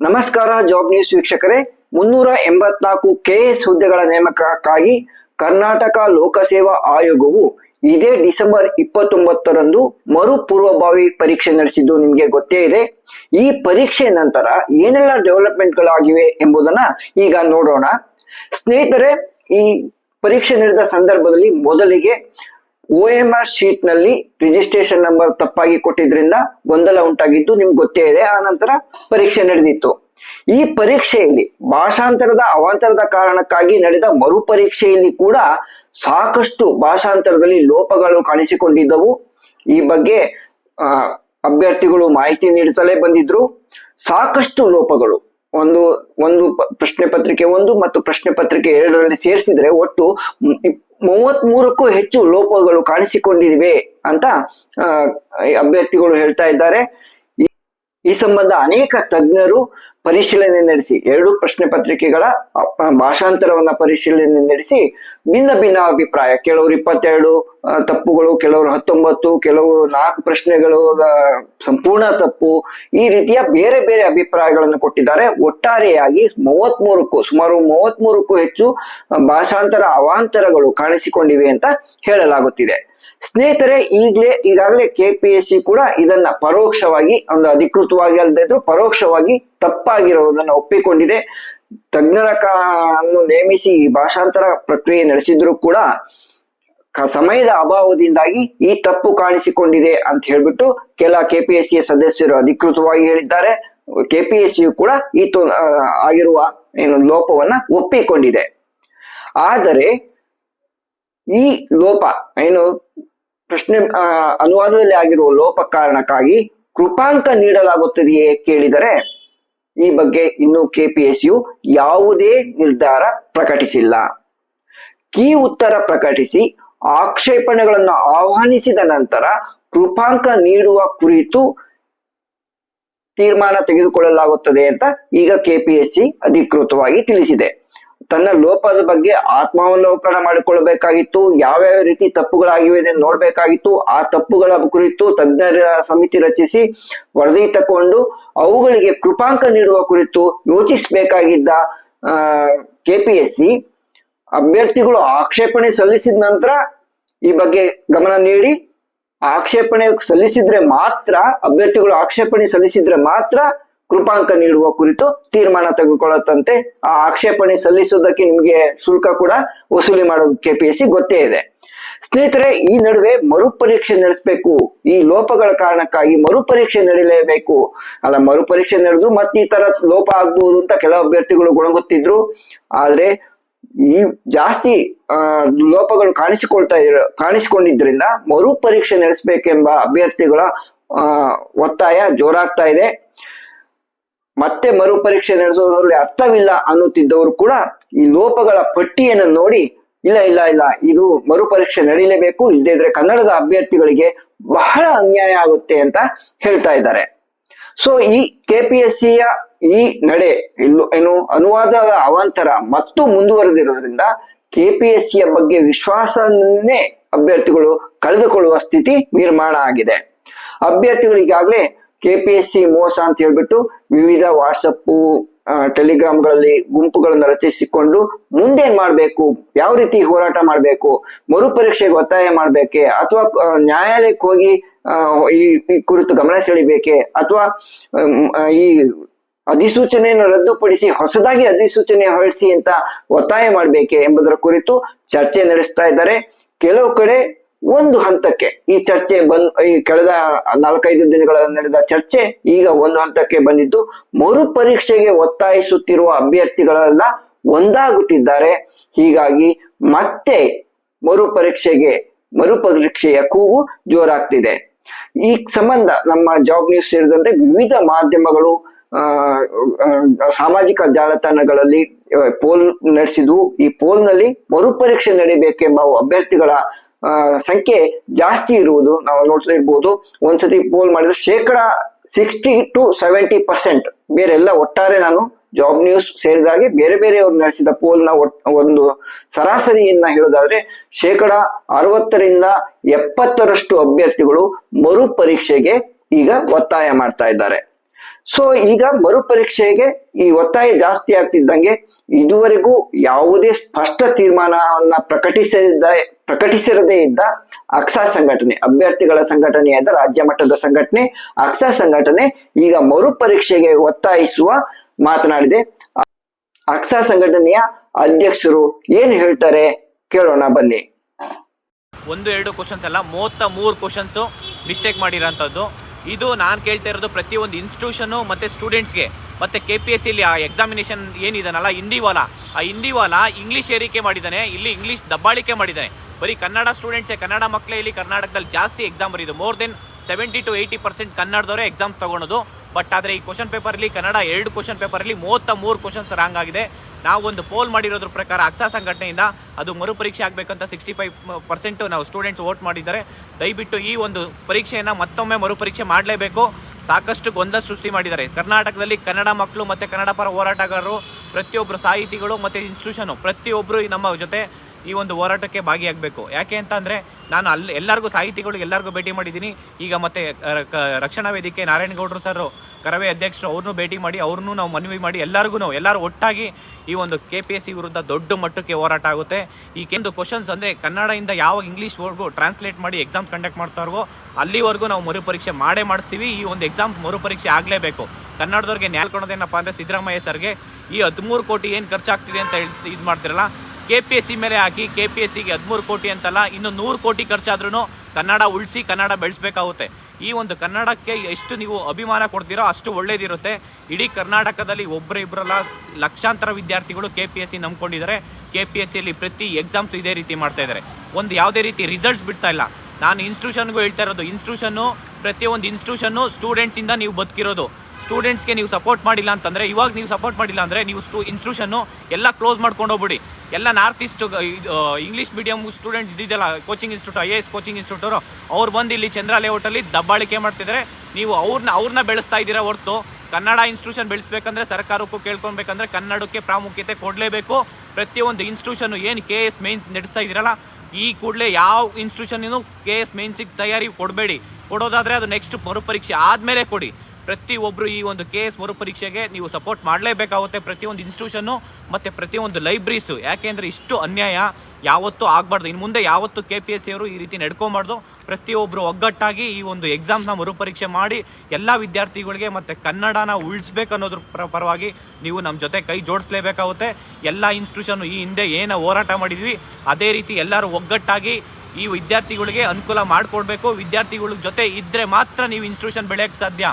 ನಮಸ್ಕಾರ job news ವೀಕ್ಷಕರೇ. ಮುನ್ನೂರ ಎಂಬತ್ನಾಲ್ಕು ಕೆಎಸ್ ಹುದ್ದೆಗಳ ನೇಮಕಕ್ಕಾಗಿ ಕರ್ನಾಟಕ ಲೋಕಸೇವಾ ಆಯೋಗವು ಇದೇ ಡಿಸೆಂಬರ್ ಇಪ್ಪತ್ತೊಂಬತ್ತರಂದು ಮರು ಪೂರ್ವಭಾವಿ ಪರೀಕ್ಷೆ ನಡೆಸಿದ್ದು ನಿಮಗೆ ಗೊತ್ತೇ ಇದೆ. ಈ ಪರೀಕ್ಷೆ ನಂತರ ಏನೆಲ್ಲ ಡೆವಲಪ್ಮೆಂಟ್ಗಳಾಗಿವೆ ಎಂಬುದನ್ನ ಈಗ ನೋಡೋಣ. ಸ್ನೇಹಿತರೆ, ಈ ಪರೀಕ್ಷೆ ನಡೆದ ಸಂದರ್ಭದಲ್ಲಿ ಮೊದಲಿಗೆ ಒ ಎಂ ಆರ್ ಶೀಟ್ನಲ್ಲಿ ರಿಜಿಸ್ಟ್ರೇಷನ್ ನಂಬರ್ ತಪ್ಪಾಗಿ ಕೊಟ್ಟಿದ್ರಿಂದ ಗೊಂದಲ ಉಂಟಾಗಿದ್ದು ನಿಮ್ಗೆ ಗೊತ್ತೇ ಇದೆ. ಆ ನಂತರ ಪರೀಕ್ಷೆ ನಡೆದಿತ್ತು. ಈ ಪರೀಕ್ಷೆಯಲ್ಲಿ ಭಾಷಾಂತರದ ಅವಾಂತರದ ಕಾರಣಕ್ಕಾಗಿ ನಡೆದ ಮರು ಪರೀಕ್ಷೆಯಲ್ಲಿ ಕೂಡ ಸಾಕಷ್ಟು ಭಾಷಾಂತರದಲ್ಲಿ ಲೋಪಗಳು ಕಾಣಿಸಿಕೊಂಡಿದ್ದವು. ಈ ಬಗ್ಗೆ ಅಭ್ಯರ್ಥಿಗಳು ಮಾಹಿತಿ ನೀಡುತ್ತಲೇ ಬಂದಿದ್ರು. ಸಾಕಷ್ಟು ಲೋಪಗಳು. ಒಂದು ಒಂದು ಪ್ರಶ್ನೆ ಪತ್ರಿಕೆ ಒಂದು ಮತ್ತು ಪ್ರಶ್ನೆ ಪತ್ರಿಕೆ ಎರಡರಲ್ಲಿ ಸೇರಿಸಿದ್ರೆ ಒಟ್ಟು ಮೂವತ್ ಮೂರಕ್ಕೂ ಹೆಚ್ಚು ಲೋಪಗಳು ಕಾಣಿಸಿಕೊಂಡಿವೆ ಅಂತ ಅಭ್ಯರ್ಥಿಗಳು ಹೇಳ್ತಾ ಇದ್ದಾರೆ. ಈ- ಸಂಬಂಧ ಅನೇಕ ತಜ್ಞರು ಪರಿಶೀಲನೆ ನಡೆಸಿ, ಎರಡು ಪ್ರಶ್ನೆ ಪತ್ರಿಕೆಗಳ ಭಾಷಾಂತರವನ್ನ ಪರಿಶೀಲನೆ ನಡೆಸಿ ಭಿನ್ನ ಭಿನ್ನ ಅಭಿಪ್ರಾಯ. ಕೆಲವರು ಇಪ್ಪತ್ತೆರಡು ತಪ್ಪುಗಳು, ಕೆಲವರು ಹತ್ತೊಂಬತ್ತು ಕೆಲವು ನಾಲ್ಕು ಪ್ರಶ್ನೆಗಳು ಸಂಪೂರ್ಣ ತಪ್ಪು. ಈ ರೀತಿಯ ಬೇರೆ ಬೇರೆ ಅಭಿಪ್ರಾಯಗಳನ್ನು ಕೊಟ್ಟಿದ್ದಾರೆ. ಒಟ್ಟಾರೆಯಾಗಿ ಮೂವತ್ಮೂರಕ್ಕೂ, ಸುಮಾರು ಮೂವತ್ಮೂರಕ್ಕೂ ಹೆಚ್ಚು ಭಾಷಾಂತರ ಅವಾಂತರಗಳು ಕಾಣಿಸಿಕೊಂಡಿವೆ ಅಂತ ಹೇಳಲಾಗುತ್ತಿದೆ. ಸ್ನೇಹಿತರೆ, ಈಗಲೇ ಈಗಾಗಲೇ ಕೆ ಪಿ ಎಸ್ ಸಿ ಕೂಡ ಇದನ್ನ ಪರೋಕ್ಷವಾಗಿ ಒಂದು ಅಧಿಕೃತವಾಗಿ ಅಲ್ಲದೆ ಇದ್ರು ಪರೋಕ್ಷವಾಗಿ ತಪ್ಪಾಗಿರುವುದನ್ನು ಒಪ್ಪಿಕೊಂಡಿದೆ. ತಜ್ಞರ ನೇಮಿಸಿ ಈ ಭಾಷಾಂತರ ಪ್ರಕ್ರಿಯೆ ನಡೆಸಿದ್ರು ಕೂಡ ಸಮಯದ ಅಭಾವದಿಂದಾಗಿ ಈ ತಪ್ಪು ಕಾಣಿಸಿಕೊಂಡಿದೆ ಅಂತ ಹೇಳ್ಬಿಟ್ಟು ಕೆಲ ಕೆಪಿಎಸ್ಸಿ ಸದಸ್ಯರು ಅಧಿಕೃತವಾಗಿ ಹೇಳಿದ್ದಾರೆ. ಕೆಪಿಎಸ್ಸಿಯು ಕೂಡ ಈ ತೊ ಆಗಿರುವ ಏನು ಲೋಪವನ್ನ ಒಪ್ಪಿಕೊಂಡಿದೆ. ಆದರೆ ಈ ಲೋಪ, ಏನು ಪ್ರಶ್ನೆ ಅನುವಾದದಲ್ಲಿ ಆಗಿರುವ ಲೋಪ ಕಾರಣಕ್ಕಾಗಿ ಕೃಪಾಂಕ ನೀಡಲಾಗುತ್ತದೆಯೇ ಕೇಳಿದರೆ, ಈ ಬಗ್ಗೆ ಇನ್ನು ಕೆಪಿಎಸ್ಯು ಯಾವುದೇ ನಿರ್ಧಾರ ಪ್ರಕಟಿಸಿಲ್ಲ. ಕೀ ಉತ್ತರ ಪ್ರಕಟಿಸಿ, ಆಕ್ಷೇಪಣೆಗಳನ್ನು ಆಹ್ವಾನಿಸಿದ ನಂತರ ಕೃಪಾಂಕ ನೀಡುವ ಕುರಿತು ತೀರ್ಮಾನ ತೆಗೆದುಕೊಳ್ಳಲಾಗುತ್ತದೆ ಅಂತ ಈಗ ಕೆಪಿಎಸ್ಸಿ ಅಧಿಕೃತವಾಗಿ ತಿಳಿಸಿದೆ. ತನ್ನ ಲೋಪದ ಬಗ್ಗೆ ಆತ್ಮಾವಲೋಕನ ಮಾಡಿಕೊಳ್ಳಬೇಕಾಗಿತ್ತು ಯಾವ್ಯಾವ ರೀತಿ ತಪ್ಪುಗಳಾಗಿವೆ ನೋಡ್ಬೇಕಾಗಿತ್ತು, ಆ ತಪ್ಪುಗಳ ಕುರಿತು ತಜ್ಞರ ಸಮಿತಿ ರಚಿಸಿ ವರದಿ ತಕೊಂಡು ಅವುಗಳಿಗೆ ಕೃಪಾಂಕ ನೀಡುವ ಕುರಿತು ಯೋಚಿಸಬೇಕಾಗಿದ್ದ, ಆ, ಕೆಪಿಎಸ್ಸಿ ಅಭ್ಯರ್ಥಿಗಳು ಆಕ್ಷೇಪಣೆ ಸಲ್ಲಿಸಿದ ನಂತರ ಈ ಬಗ್ಗೆ ಗಮನ ನೀಡಿ, ಆಕ್ಷೇಪಣೆ ಸಲ್ಲಿಸಿದ್ರೆ ಮಾತ್ರ, ಅಭ್ಯರ್ಥಿಗಳು ಆಕ್ಷೇಪಣೆ ಸಲ್ಲಿಸಿದ್ರೆ ಮಾತ್ರ ಕೃಪಾಂಕ ನೀಡುವ ಕುರಿತು ತೀರ್ಮಾನ ತೆಗೆದುಕೊಳ್ಳುತ್ತಂತೆ. ಆ ಆಕ್ಷೇಪಣೆ ಸಲ್ಲಿಸುವುದಕ್ಕೆ ನಿಮಗೆ ಶುಲ್ಕ ಕೂಡ ವಸೂಲಿ ಮಾಡೋದು ಕೆಪಿಎಸ್ಸಿ ಗೊತ್ತೇ ಇದೆ. ಸ್ನೇಹಿತರೆ, ಈ ನಡುವೆ ಮರುಪರೀಕ್ಷೆ ನಡೆಸಬೇಕು. ಈ ಲೋಪಗಳ ಕಾರಣಕ್ಕಾಗಿ ಮರುಪರೀಕ್ಷೆ ನಡೀಲೇಬೇಕು ಅಲ್ಲ, ಮರುಪರೀಕ್ಷೆ ನಡೆದು ಮತ್ತೆ ಈ ತರ ಲೋಪ ಆಗ್ಬಹುದು ಅಂತ ಕೆಲವು ಅಭ್ಯರ್ಥಿಗಳು ಗುಣಗುತ್ತಿದ್ರು. ಆದ್ರೆ, ಈ ಜಾಸ್ತಿ ಲೋಪಗಳು ಕಾಣಿಸಿಕೊಳ್ತಾ ಇರೋ ಕಾಣಿಸಿಕೊಂಡಿದ್ರಿಂದ ಮರುಪರೀಕ್ಷೆ ನಡೆಸಬೇಕೆಂಬ ಅಭ್ಯರ್ಥಿಗಳ ಒತ್ತಾಯ ಜೋರಾಗ್ತಾ ಇದೆ. ಮತ್ತೆ ಮರುಪರೀಕ್ಷೆ ನಡೆಸೋದ್ರಲ್ಲಿ ಅರ್ಥವಿಲ್ಲ ಅನ್ನುತ್ತಿದ್ದವರು ಕೂಡ ಈ ಲೋಪಗಳ ಪಟ್ಟಿಯನ್ನು ನೋಡಿ, ಇಲ್ಲ ಇಲ್ಲ ಇಲ್ಲ, ಇದು ಮರುಪರೀಕ್ಷೆ ನಡೀಲೇಬೇಕು ಇಲ್ಲದೇ ಇದ್ರೆ ಕನ್ನಡದ ಅಭ್ಯರ್ಥಿಗಳಿಗೆ ಬಹಳ ಅನ್ಯಾಯ ಆಗುತ್ತೆ ಅಂತ ಹೇಳ್ತಾ ಇದ್ದಾರೆ. ಸೊ ಈ ಕೆಪಿಎಸ್ಸಿಯ ಈ ನಡೆ ಇಲ್ಲೂ ಏನು ಅನುವಾದದ ಅವಾಂತರ ಮತ್ತು ಮುಂದುವರೆದಿರೋದ್ರಿಂದ ಕೆಪಿಎಸ್ಸಿಯ ಬಗ್ಗೆ ವಿಶ್ವಾಸನೇ ಅಭ್ಯರ್ಥಿಗಳು ಕಳೆದುಕೊಳ್ಳುವ ಸ್ಥಿತಿ ನಿರ್ಮಾಣ ಆಗಿದೆ. ಅಭ್ಯರ್ಥಿಗಳು ಎಸ್ ಸಿ ಮೋಸ ಅಂತ ಹೇಳ್ಬಿಟ್ಟು ವಿವಿಧ ವಾಟ್ಸಪ್ಪು ಟೆಲಿಗ್ರಾಮ್ಗಳಲ್ಲಿ ಗುಂಪುಗಳನ್ನು ರಚಿಸಿಕೊಂಡು ಮುಂದೇನ್ ಮಾಡ್ಬೇಕು? ಯಾವ ರೀತಿ ಹೋರಾಟ ಮಾಡ್ಬೇಕು? ಮರುಪರೀಕ್ಷೆಗೆ ಒತ್ತಾಯ ಮಾಡ್ಬೇಕೆ? ಅಥವಾ ನ್ಯಾಯಾಲಯಕ್ಕೆ ಹೋಗಿ ಈ ಕುರಿತು ಗಮನ ಸೆಳಿಬೇಕೆ ಅಥವಾ ಈ ಅಧಿಸೂಚನೆಯನ್ನು ರದ್ದುಪಡಿಸಿ ಹೊಸದಾಗಿ ಅಧಿಸೂಚನೆ ಹೊರಡಿಸಿ ಅಂತ ಒತ್ತಾಯ ಮಾಡ್ಬೇಕೆ ಎಂಬುದರ ಕುರಿತು ಚರ್ಚೆ ನಡೆಸ್ತಾ ಇದ್ದಾರೆ. ಕೆಲವು ಕಡೆ ಒಂದು ಹಂತಕ್ಕೆ ಈ ಚರ್ಚೆ ಬಂದ್ ಈ ಕಳೆದ ನಾಲ್ಕೈದು ದಿನಗಳ ನಡೆದ ಚರ್ಚೆ ಈಗ ಒಂದು ಹಂತಕ್ಕೆ ಬಂದಿದ್ದು, ಮರು ಪರೀಕ್ಷೆಗೆ ಒತ್ತಾಯಿಸುತ್ತಿರುವ ಅಭ್ಯರ್ಥಿಗಳೆಲ್ಲ ಒಂದಾಗುತ್ತಿದ್ದಾರೆ. ಹೀಗಾಗಿ ಮತ್ತೆ ಮರು ಪರೀಕ್ಷೆಗೆ, ಮರು ಪರೀಕ್ಷೆಯ ಕೂಗು ಜೋರಾಗ್ತಿದೆ. ಈ ಸಂಬಂಧ ನಮ್ಮ ಜಾಬ್ ನ್ಯೂಸ್ ಸೇರಿದಂತೆ ವಿವಿಧ ಮಾಧ್ಯಮಗಳು ಸಾಮಾಜಿಕ ಜಾಲತಾಣಗಳಲ್ಲಿ ಪೋಲ್ ನಡೆಸಿದ್ವು. ಈ ಪೋಲ್ನಲ್ಲಿ ಮರುಪರೀಕ್ಷೆ ನಡೀಬೇಕೆಂಬ ಅಭ್ಯರ್ಥಿಗಳ ಸಂಖ್ಯೆ ಜಾಸ್ತಿ ಇರುವುದು ನಾವು ನೋಡ್ತಾ ಇರ್ಬೋದು. ಒಂದ್ಸತಿ ಪೋಲ್ ಮಾಡಿದ್ರೆ ಶೇಕಡ ಸಿಕ್ಸ್ಟಿ ಟು ಸೆವೆಂಟಿ ಪರ್ಸೆಂಟ್. ಬೇರೆಲ್ಲ ಒಟ್ಟಾರೆ ನಾನು ಜಾಬ್ ನ್ಯೂಸ್ ಸೇರಿದಾಗೆ ಬೇರೆ ಬೇರೆಯವರು ನಡೆಸಿದ ಪೋಲ್ನ ಒಂದು ಸರಾಸರಿಯನ್ನ ಹೇಳೋದಾದ್ರೆ ಶೇಕಡ ಅರವತ್ತರಿಂದ ಎಪ್ಪತ್ತರಷ್ಟು ಅಭ್ಯರ್ಥಿಗಳು ಮರು ಪರೀಕ್ಷೆಗೆ ಈಗ ಒತ್ತಾಯ ಮಾಡ್ತಾ ಇದ್ದಾರೆ. ಸೊ ಈಗ ಮರುಪರೀಕ್ಷೆಗೆ ಈ ಒತ್ತಾಯ ಜಾಸ್ತಿ ಆಗ್ತಿದ್ದಂಗೆ ಇದುವರೆಗೂ ಯಾವುದೇ ಸ್ಪಷ್ಟ ತೀರ್ಮಾನವನ್ನ ಪ್ರಕಟಿಸದ, ಪ್ರಕಟಿಸಿರದೇ ಇದ್ದ ಅಕ್ಸಾ ಸಂಘಟನೆ, ಅಭ್ಯರ್ಥಿಗಳ ಸಂಘಟನೆಯಾದ ರಾಜ್ಯ ಮಟ್ಟದ ಸಂಘಟನೆ, ಅಕ್ಸಾ ಸಂಘಟನೆ ಈಗ ಮರುಪರೀಕ್ಷೆಗೆ ಒತ್ತಾಯಿಸುವ ಮಾತನಾಡಿದೆ. ಅಕ್ಸಾ ಸಂಘಟನೆಯ ಅಧ್ಯಕ್ಷರು ಏನ್ ಹೇಳ್ತಾರೆ ಕೇಳೋಣ ಬನ್ನಿ. ಒಂದು, ಎರಡು ಕ್ವಶನ್ಸ್ ಅಲ್ಲ, ಮೂವತ್ತ ಮೂರು ಕ್ವಶನ್ಸು ಮಿಸ್ಟೇಕ್ ಮಾಡಿರೋಂಥದ್ದು. ಇದು ನಾನು ಕೇಳ್ತಾ ಇರೋದು ಪ್ರತಿಯೊಂದು ಇನ್ಸ್ಟಿಟ್ಯೂಷನು ಮತ್ತು ಸ್ಟೂಡೆಂಟ್ಸ್ಗೆ ಮತ್ತು ಕೆ ಪಿ ಎಸ್ ಸಿಲಿ ಆ ಎಕ್ಸಾಮಿನೇಷನ್ ಏನಿದಾನಲ್ಲ ಹಿಂದಿವಾಲ ಆ ಹಿಂದಿವಾಲ ಇಂಗ್ಲೀಷ್ ಏರಿಕೆ ಮಾಡಿದ್ದಾನೆ ಇಲ್ಲಿ ಇಂಗ್ಲೀಷ್ ದಬ್ಬಾಳಿಕೆ ಮಾಡಿದ್ದಾನೆ ಬರೀ ಕನ್ನಡ ಸ್ಟೂಡೆಂಟ್ಸೇ ಕನ್ನಡ ಮಕ್ಕಳೇ ಇಲ್ಲಿ ಕರ್ನಾಟಕದಲ್ಲಿ ಜಾಸ್ತಿ exam ಬರೀದು. More than seventy to eighty percent ಕನ್ನಡದವರೇ exam ತೊಗೊಳೋದು. ಬಟ್ ಆದರೆ ಈ ಕ್ವಶನ್ ಪೇಪರಲ್ಲಿ ಕನ್ನಡ ಎರಡು ಕ್ವಶನ್ ಪೇಪರಲ್ಲಿ ಮೂವತ್ತ ಮೂರು ಕ್ವಶನ್ಸ್ ರಾಂಗ್ ಆಗಿದೆ. ನಾವು ಒಂದು ಪೋಲ್ ಮಾಡಿರೋದ್ರ ಪ್ರಕಾರ ಅಕ್ಸಾ ಸಂಘಟನೆಯಿಂದ ಅದು ಮರುಪರೀಕ್ಷೆ ಆಗಬೇಕಂತ ಸಿಕ್ಸ್ಟಿ ಫೈವ್ ಪರ್ಸೆಂಟು ನಾವು ಸ್ಟೂಡೆಂಟ್ಸ್ ವೋಟ್ ಮಾಡಿದ್ದಾರೆ. ದಯವಿಟ್ಟು ಈ ಒಂದು ಪರೀಕ್ಷೆಯನ್ನು ಮತ್ತೊಮ್ಮೆ ಮರುಪರೀಕ್ಷೆ ಮಾಡಲೇಬೇಕು. ಸಾಕಷ್ಟು ಗೊಂದಲ ಸೃಷ್ಟಿ ಮಾಡಿದ್ದಾರೆ. ಕರ್ನಾಟಕದಲ್ಲಿ ಕನ್ನಡ ಮಕ್ಕಳು ಮತ್ತು ಕನ್ನಡ ಪರ ಹೋರಾಟಗಾರರು ಪ್ರತಿಯೊಬ್ಬರು ಸಾಹಿತಿಗಳು ಮತ್ತು ಇನ್ಸ್ಟಿಟ್ಯೂಷನು ಪ್ರತಿಯೊಬ್ಬರು ನಮ್ಮ ಜೊತೆ ಈ ಒಂದು ಹೋರಾಟಕ್ಕೆ ಭಾಗಿಯಾಗಬೇಕು. ಯಾಕೆ ಅಂತ ಅಂದರೆ ನಾನು ಅಲ್ಲಿ ಎಲ್ಲರಿಗೂ ಸಾಹಿತಿಗಳು ಎಲ್ಲರಿಗೂ ಭೇಟಿ ಮಾಡಿದ್ದೀನಿ. ಈಗ ಮತ್ತೆ ರಕ್ಷಣಾ ವೇದಿಕೆ ನಾರಾಯಣಗೌಡರು ಸರ್ ಕರವೇ ಅಧ್ಯಕ್ಷರು ಅವ್ರನ್ನೂ ಭೇಟಿ ಮಾಡಿ ಅವ್ರನ್ನೂ ನಾವು ಮನವಿ ಮಾಡಿ ಎಲ್ಲರಿಗೂ ಎಲ್ಲರೂ ಒಟ್ಟಾಗಿ ಈ ಒಂದು ಕೆ ಪಿ ಎಸ್ ವಿರುದ್ಧ ದೊಡ್ಡ ಮಟ್ಟಕ್ಕೆ ಹೋರಾಟ ಆಗುತ್ತೆ. ಈ ಕೆಲವು ಕ್ವಶನ್ಸ್ ಅಂದರೆ ಕನ್ನಡದಿಂದ ಯಾವ ಇಂಗ್ಲೀಷ್ ಇಂಗ್ಲೀಷ್ವರೆಗೂ ಟ್ರಾನ್ಸ್ಲೇಟ್ ಮಾಡಿ ಎಕ್ಸಾಮ್ ಕಂಡಕ್ಟ್ ಮಾಡ್ತಾರೋ ಅಲ್ಲಿವರೆಗೂ ನಾವು ಮರುಪರೀಕ್ಷೆ ಮಾಡೇ ಮಾಡಿಸ್ತೀವಿ. ಈ ಒಂದು ಎಕ್ಸಾಮ್ ಮರುಪರೀಕ್ಷೆ ಆಗಲೇಬೇಕು. ಕನ್ನಡದವ್ರಿಗೆ ನ್ಯಾಯ ಕೊಡೋದೇನಪ್ಪ ಅಂದರೆ ಸಿದ್ದರಾಮಯ್ಯ ಸರ್ಗೆ, ಈ ಹದಿಮೂರು ಕೋಟಿ ಏನು ಖರ್ಚಾಗ್ತಿದೆ ಅಂತ ಹೇಳಿ, ಇದು ಮಾಡ್ತಿರಲ್ಲ ಕೆ ಪಿ ಎಸ್ ಸಿ ಮೇಲೆ ಹಾಕಿ ಕೆ ಪಿ ಎಸ್ ಸಿಗೆ ಹದಿಮೂರು ಕೋಟಿ ಅಂತಲ್ಲ, ಇನ್ನು ನೂರು ಕೋಟಿ ಖರ್ಚಾದ್ರೂ ಕನ್ನಡ ಉಳಿಸಿ, ಕನ್ನಡ ಬೆಳೆಸಬೇಕಾಗುತ್ತೆ. ಈ ಒಂದು ಕನ್ನಡಕ್ಕೆ ಎಷ್ಟು ನೀವು ಅಭಿಮಾನ ಕೊಡ್ತೀರೋ ಅಷ್ಟು ಒಳ್ಳೇದಿರುತ್ತೆ. ಇಡೀ ಕರ್ನಾಟಕದಲ್ಲಿ ಒಬ್ಬರ ಇಬ್ಬರಲ್ಲ ಲಕ್ಷಾಂತರ ವಿದ್ಯಾರ್ಥಿಗಳು ಕೆ ಪಿ ಎಸ್ ಸಿ ನಂಬ್ಕೊಂಡಿದ್ದಾರೆ. ಕೆ ಪಿ ಎಸ್ ಸಿಯಲ್ಲಿ ಪ್ರತಿ ಎಕ್ಸಾಮ್ಸ್ ಇದೇ ರೀತಿ ಮಾಡ್ತಾ ಇದ್ದಾರೆ. ಒಂದು ಯಾವುದೇ ರೀತಿ ರಿಸಲ್ಟ್ಸ್ ಬಿಡ್ತಾ ಇಲ್ಲ. ನಾನು ಇನ್ಸ್ಟಿಟ್ಯೂಷನ್ಗೂ ಹೇಳ್ತಾ ಇರೋದು ಇನ್ಸ್ಟಿಟ್ಯೂಷನ್ನು ಪ್ರತಿಯೊಂದು ಇನ್ಸ್ಟಿಟ್ಯೂಷನ್ನು ಸ್ಟೂಡೆಂಟ್ಸಿಂದ ನೀವು ಬದುಕಿರೋದು. ಸ್ಟೂಡೆಂಟ್ಸ್ಗೆ ನೀವು ಸಪೋರ್ಟ್ ಮಾಡಿಲ್ಲ ಅಂತಂದರೆ, ಇವಾಗ ನೀವು ಸಪೋರ್ಟ್ ಮಾಡಿಲ್ಲ ಅಂದರೆ ನೀವು ಸ್ಟೂ ಇನ್ಸ್ಟಿಟ್ಯೂಷನ್ನು ಎಲ್ಲ ಕ್ಲೋಸ್ ಮಾಡ್ಕೊಂಡು ಹೋಗ್ಬಿಡಿ. ಎಲ್ಲ north east English medium student ಇದ್ದಿದ್ದಲ್ಲ coaching institute I A S coaching ಇನ್ಸ್ಟಿಟ್ಯೂಟರು ಅವ್ರು ಬಂದು ಇಲ್ಲಿ ಚಂದ್ರ ಲೇಔಟಲ್ಲಿ ದಬ್ಬಾಳಿಕೆ ಮಾಡ್ತಿದ್ದಾರೆ ನೀವು ಅವ್ರನ್ನ ಅವ್ರನ್ನ ಬೆಳೆಸ್ತಾ ಇದ್ದೀರಾ ಹೊರತು, ಕನ್ನಡ ಇನ್ಸ್ಟಿಟ್ಯೂಷನ್ ಬೆಳೆಸ್ಬೇಕಂದ್ರೆ ಸರ್ಕಾರಕ್ಕೂ ಕೇಳ್ಕೊಬೇಕಂದ್ರೆ ಕನ್ನಡಕ್ಕೆ ಪ್ರಾಮುಖ್ಯತೆ ಕೊಡಲೇಬೇಕು. ಪ್ರತಿಯೊಂದು ಇನ್ಸ್ಟಿಟ್ಯೂಷನ್ ಏನು ಕೆ ಎಸ್ ಮೇನ್ಸ್ ನಡೆಸ್ತಾ ಇದ್ದೀರಲ್ಲ ಈ ಕೂಡಲೇ ಯಾವ ಇನ್ಸ್ಟಿಟ್ಯೂಷನ್ ಕೆ ಎಸ್ ಮೇನ್ಸಿಗೆ ತಯಾರಿ ಕೊಡಬೇಡಿ. ಕೊಡೋದಾದರೆ ಅದು ನೆಕ್ಸ್ಟ್ ಮರುಪರೀಕ್ಷೆ ಆದಮೇಲೆ ಕೊಡಿ. ಪ್ರತಿಯೊಬ್ಬರು ಈ ಒಂದು ಕೆ ಎಸ್ ಮರುಪರೀಕ್ಷೆಗೆ ನೀವು ಸಪೋರ್ಟ್ ಮಾಡಲೇಬೇಕಾಗುತ್ತೆ ಪ್ರತಿಯೊಂದು ಇನ್ಸ್ಟಿಟ್ಯೂಷನ್ನು, ಮತ್ತು ಪ್ರತಿಯೊಂದು ಲೈಬ್ರರೀಸು. ಯಾಕೆಂದರೆ ಇಷ್ಟು ಅನ್ಯಾಯ ಯಾವತ್ತೂ ಆಗಬಾರ್ದು. ಇನ್ನು ಮುಂದೆ ಯಾವತ್ತೂ ಕೆ ಪಿ ಎಸ್ ಸಿಯವರು ಈ ರೀತಿ ನಡ್ಕೊಬಾರ್ದು. ಪ್ರತಿಯೊಬ್ಬರು ಒಗ್ಗಟ್ಟಾಗಿ ಈ ಒಂದು ಎಕ್ಸಾಮ್ನ ಮರುಪರೀಕ್ಷೆ ಮಾಡಿ ಎಲ್ಲ ವಿದ್ಯಾರ್ಥಿಗಳಿಗೆ ಮತ್ತು ಕನ್ನಡನ ಉಳಿಸ್ಬೇಕು ಅನ್ನೋದ್ರ ಪರ ಪರವಾಗಿ ನೀವು ನಮ್ಮ ಜೊತೆ ಕೈ ಜೋಡಿಸ್ಲೇಬೇಕಾಗುತ್ತೆ. ಎಲ್ಲ ಇನ್ಸ್ಟಿಟ್ಯೂಷನ್ನು ಈ ಹಿಂದೆ ಏನು ಹೋರಾಟ ಮಾಡಿದ್ವಿ, ಅದೇ ರೀತಿ ಎಲ್ಲರೂ ಒಗ್ಗಟ್ಟಾಗಿ ಈ ವಿದ್ಯಾರ್ಥಿಗಳಿಗೆ ಅನುಕೂಲ ಮಾಡಿಕೊಡ್ಬೇಕು. ವಿದ್ಯಾರ್ಥಿಗಳ ಜೊತೆ ಇದ್ದರೆ ಮಾತ್ರ ನೀವು ಇನ್ಸ್ಟಿಟ್ಯೂಷನ್ ಬೆಳೆಯೋಕ್ಕೆ ಸಾಧ್ಯ.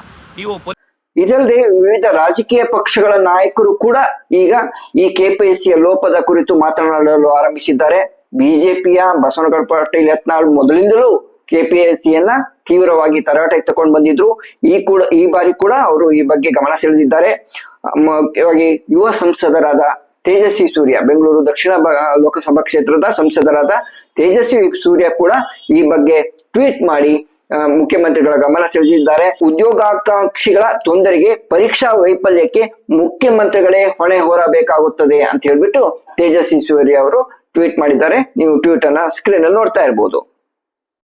ಪೊ- ಇದಲ್ಲದೆ ವಿವಿಧ ರಾಜಕೀಯ ಪಕ್ಷಗಳ ನಾಯಕರು ಕೂಡ ಈಗ ಈ ಕೆಪಿಎಸ್ಸಿಯ ಲೋಪದ ಕುರಿತು ಮಾತನಾಡಲು ಆರಂಭಿಸಿದ್ದಾರೆ. ಬಿಜೆಪಿಯ ಬಸವನಗೌಡ ಪಾಟೀಲ್ ಯತ್ನಾಳ್ ಮೊದಲಿಂದಲೂ ಕೆಪಿಎಸ್ಸಿಯನ್ನ ತೀವ್ರವಾಗಿ ತರಾಟೆ ತಗೊಂಡು ಬಂದಿದ್ರು. ಈ ಕೂಡ, ಈ ಬಾರಿ ಕೂಡ ಅವರು ಈ ಬಗ್ಗೆ ಗಮನ ಸೆಳೆದಿದ್ದಾರೆ. ಮುಖ್ಯವಾಗಿ ಯುವ ಸಂಸದರಾದ ತೇಜಸ್ವಿ ಸೂರ್ಯ, ಬೆಂಗಳೂರು ದಕ್ಷಿಣ ಲೋಕಸಭಾ ಕ್ಷೇತ್ರದ ಸಂಸದರಾದ ತೇಜಸ್ವಿ ಸೂರ್ಯ ಕೂಡ ಈ ಬಗ್ಗೆ ಟ್ವೀಟ್ ಮಾಡಿ ಮುಖ್ಯಮಂತ್ರಿಗಳ ಗಮನ ಸೆಳೆದಿದ್ದಾರೆ. ಉದ್ಯೋಗಾಕಾಂಕ್ಷಿಗಳ ತೊಂದರೆಗೆ ಪರೀಕ್ಷಾ ವೈಫಲ್ಯಕ್ಕೆ ಮುಖ್ಯಮಂತ್ರಿಗಳೇ ಹೊಣೆ ಹೊರಬೇಕಾಗುತ್ತದೆ ಅಂತ ಹೇಳ್ಬಿಟ್ಟು ತೇಜಸ್ವಿ ಸೂರ್ಯ ಅವರು ಟ್ವೀಟ್ ಮಾಡಿದ್ದಾರೆ. ನೀವು ಟ್ವೀಟ್ ಅನ್ನ ಸ್ಕ್ರೀನ್ ಅಲ್ಲಿ ನೋಡ್ತಾ ಇರಬಹುದು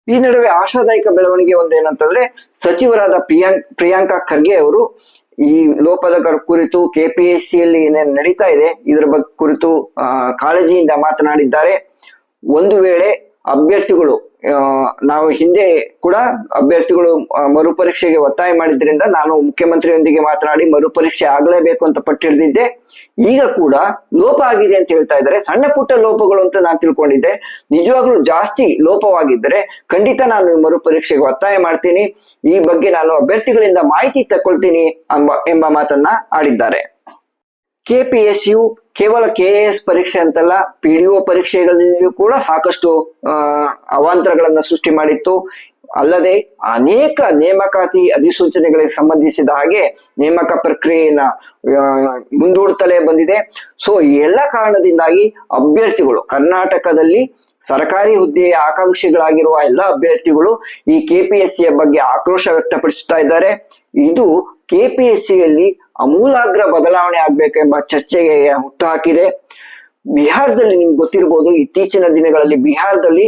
ಈ ನಡುವೆ ಆಶಾದಾಯಕ ಬೆಳವಣಿಗೆ ಒಂದೇನಂತಂದ್ರೆ, ಸಚಿವರಾದ ಪ್ರಿಯಾಂಕ್, ಪ್ರಿಯಾಂಕಾ ಖರ್ಗೆ ಅವರು ಈ ಲೋಪದ ಕರ್- ಕುರಿತು ಕೆಪಿಎಸ್ಸಿಯಲ್ಲಿ ಏನೇನು ನಡೀತಾ ಇದೆ, ಇದರ ಬಗ್ಗೆ ಕುರಿತು ಕಾಳಜಿಯಿಂದ ಮಾತನಾಡಿದ್ದಾರೆ. ಒಂದು ವೇಳೆ ಅಭ್ಯರ್ಥಿಗಳು ನಾವು ಹಿಂದೆ ಕೂಡ ಅಭ್ಯರ್ಥಿಗಳು ಮರುಪರೀಕ್ಷೆಗೆ ಒತ್ತಾಯ ಮಾಡಿದ್ರಿಂದ ನಾನು ಮುಖ್ಯಮಂತ್ರಿಯೊಂದಿಗೆ ಮಾತನಾಡಿ ಮರುಪರೀಕ್ಷೆ ಆಗಲೇಬೇಕು ಅಂತ ಪಟ್ಟಿಡಿದ್ದೆ ಈಗ ಕೂಡ ಲೋಪ ಆಗಿದೆ ಅಂತ ಹೇಳ್ತಾ ಇದ್ದಾರೆ. ಸಣ್ಣ ಪುಟ್ಟ ಲೋಪಗಳು ಅಂತ ನಾನು ತಿಳ್ಕೊಂಡಿದ್ದೆ. ನಿಜವಾಗ್ಲೂ ಜಾಸ್ತಿ ಲೋಪವಾಗಿದ್ದರೆ ಖಂಡಿತ ನಾನು ಮರುಪರೀಕ್ಷೆಗೆ ಒತ್ತಾಯ ಮಾಡ್ತೀನಿ. ಈ ಬಗ್ಗೆ ನಾನು ಅಭ್ಯರ್ಥಿಗಳಿಂದ ಮಾಹಿತಿ ತಕೊಳ್ತೀನಿ ಎಂಬ ಎಂಬ ಮಾತನ್ನ ಆಡಿದ್ದಾರೆ. ಕೆಪಿಎಸ್ಯು ಕೇವಲ ಕೆ ಎ ಎಸ್ ಪರೀಕ್ಷೆ ಅಂತಲ್ಲ ಪಿ ಡಿ ಒ ಪರೀಕ್ಷೆಗಳಲ್ಲಿಯೂ ಕೂಡ ಸಾಕಷ್ಟು ಅವಾಂತರಗಳನ್ನು ಸೃಷ್ಟಿ ಮಾಡಿತ್ತು. ಅಲ್ಲದೆ ಅನೇಕ ನೇಮಕಾತಿ ಅಧಿಸೂಚನೆಗಳಿಗೆ ಸಂಬಂಧಿಸಿದ ಹಾಗೆ ನೇಮಕ ಪ್ರಕ್ರಿಯೆಯನ್ನ ಮುಂದೂಡುತ್ತಲೇ ಬಂದಿದೆ. ಸೊ ಎಲ್ಲ ಕಾರಣದಿಂದಾಗಿ ಅಭ್ಯರ್ಥಿಗಳು, ಕರ್ನಾಟಕದಲ್ಲಿ ಸರ್ಕಾರಿ ಹುದ್ದೆಯ ಆಕಾಂಕ್ಷಿಗಳಾಗಿರುವ ಎಲ್ಲ ಅಭ್ಯರ್ಥಿಗಳು ಈ ಕೆಪಿಎಸ್ಸಿಯ ಬಗ್ಗೆ ಆಕ್ರೋಶ ವ್ಯಕ್ತಪಡಿಸುತ್ತಾ ಇದ್ದಾರೆ. ಇದು ಕೆಪಿಎಸ್ಸಿಯಲ್ಲಿ ಅಮೂಲಾಗ್ರ ಬದಲಾವಣೆ ಆಗ್ಬೇಕೆಂಬ ಚರ್ಚೆಗೆ ಹುಟ್ಟುಹಾಕಿದೆ ಬಿಹಾರದಲ್ಲಿ ನಿಮ್ಗೆ ಗೊತ್ತಿರಬಹುದು ಇತ್ತೀಚಿನ ದಿನಗಳಲ್ಲಿ ಬಿಹಾರದಲ್ಲಿ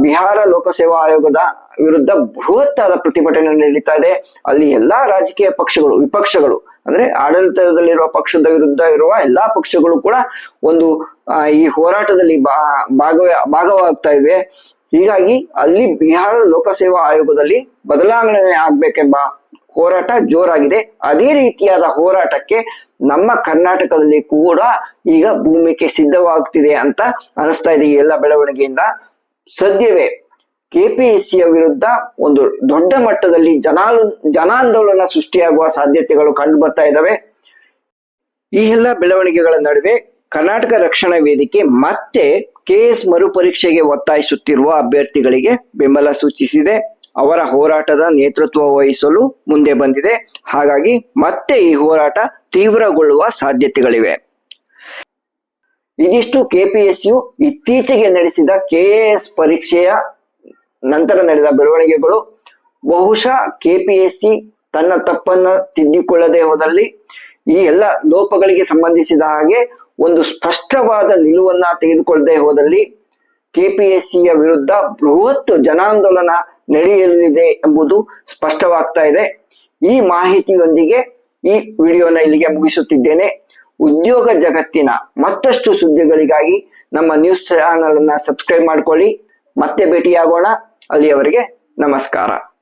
ಬಿಹಾರ ಲೋಕಸೇವಾ ಆಯೋಗದ ವಿರುದ್ಧ ಬೃಹತ್ತಾದ ಪ್ರತಿಭಟನೆ ನಡೀತಾ ಇದೆ. ಅಲ್ಲಿ ಎಲ್ಲಾ ರಾಜಕೀಯ ಪಕ್ಷಗಳು, ವಿಪಕ್ಷಗಳು, ಅಂದ್ರೆ ಆಡಳಿತದಲ್ಲಿರುವ ಪಕ್ಷದ ವಿರುದ್ಧ ಇರುವ ಎಲ್ಲಾ ಪಕ್ಷಗಳು ಕೂಡ ಒಂದು ಈ ಹೋರಾಟದಲ್ಲಿ ಭಾಗವ, ಭಾಗವಾಗ್ತಾ ಇವೆ. ಹೀಗಾಗಿ ಅಲ್ಲಿ ಬಿಹಾರ ಲೋಕಸೇವಾ ಆಯೋಗದಲ್ಲಿ ಬದಲಾವಣೆ ಆಗ್ಬೇಕೆಂಬ ಹೋರಾಟ ಜೋರಾಗಿದೆ. ಅದೇ ರೀತಿಯಾದ ಹೋರಾಟಕ್ಕೆ ನಮ್ಮ ಕರ್ನಾಟಕದಲ್ಲಿ ಕೂಡ ಈಗ ಭೂಮಿಕೆ ಸಿದ್ಧವಾಗ್ತಿದೆ ಅಂತ ಅನಿಸ್ತಾ ಇದೆ ಈ ಎಲ್ಲ ಬೆಳವಣಿಗೆಯಿಂದ. ಸದ್ಯವೇ ಕೆಪಿಎಸ್ಸಿಯ ವಿರುದ್ಧ ಒಂದು ದೊಡ್ಡ ಮಟ್ಟದಲ್ಲಿ ಜನಾಲು, ಜನಾಂದೋಲನ ಸೃಷ್ಟಿಯಾಗುವ ಸಾಧ್ಯತೆಗಳು ಕಂಡು ಬರ್ತಾ ಇದ್ದಾವೆ. ಈ ಎಲ್ಲ ಬೆಳವಣಿಗೆಗಳ ನಡುವೆ ಕರ್ನಾಟಕ ರಕ್ಷಣಾ ವೇದಿಕೆ ಮತ್ತೆ ಕೆಎಸ್ ಮರುಪರೀಕ್ಷೆಗೆ ಒತ್ತಾಯಿಸುತ್ತಿರುವ ಅಭ್ಯರ್ಥಿಗಳಿಗೆ ಬೆಂಬಲ ಸೂಚಿಸಿದೆ. ಅವರ ಹೋರಾಟದ ನೇತೃತ್ವ ವಹಿಸಲು ಮುಂದೆ ಬಂದಿದೆ. ಹಾಗಾಗಿ ಮತ್ತೆ ಈ ಹೋರಾಟ ತೀವ್ರಗೊಳ್ಳುವ ಸಾಧ್ಯತೆಗಳಿವೆ. ಇದಿಷ್ಟು ಕೆಪಿಎಸ್ಯು ಇತ್ತೀಚೆಗೆ ನಡೆಸಿದ ಕೆಎಎಸ್ ಪರೀಕ್ಷೆಯ ನಂತರ ನಡೆದ ಬೆಳವಣಿಗೆಗಳು. ಬಹುಶಃ ಕೆಪಿಎಸ್ಸಿ ತನ್ನ ತಪ್ಪನ್ನು ತಿದ್ದಿಕೊಳ್ಳದೆ ಹೋದಲ್ಲಿ ಈ ಎಲ್ಲ ಲೋಪಗಳಿಗೆ ಸಂಬಂಧಿಸಿದ ಹಾಗೆ ಒಂದು ಸ್ಪಷ್ಟವಾದ ನಿಲುವನ್ನ ತೆಗೆದುಕೊಳ್ಳದೆ ಹೋದಲ್ಲಿ ಕೆಪಿಎಸ್ಸಿಯ ವಿರುದ್ಧ ಬೃಹತ್ ಜನಾಂದೋಲನ ನಡೆಯಲಿದೆ ಎಂಬುದು ಸ್ಪಷ್ಟವಾಗ್ತಾ ಇದೆ. ಈ ಮಾಹಿತಿಯೊಂದಿಗೆ ಈ ವಿಡಿಯೋನ ಇಲ್ಲಿಗೆ ಮುಗಿಸುತ್ತಿದ್ದೇನೆ. ಉದ್ಯೋಗ ಜಗತ್ತಿನ ಮತ್ತಷ್ಟು ಸುದ್ದಿಗಳಿಗಾಗಿ ನಮ್ಮ ನ್ಯೂಸ್ ಚಾನಲ್ ಅನ್ನ ಸಬ್ಸ್ಕ್ರೈಬ್ ಮಾಡ್ಕೊಳ್ಳಿ. ಮತ್ತೆ ಭೇಟಿಯಾಗೋಣ. ಅಲ್ಲಿಯವರೆಗೆ ನಮಸ್ಕಾರ.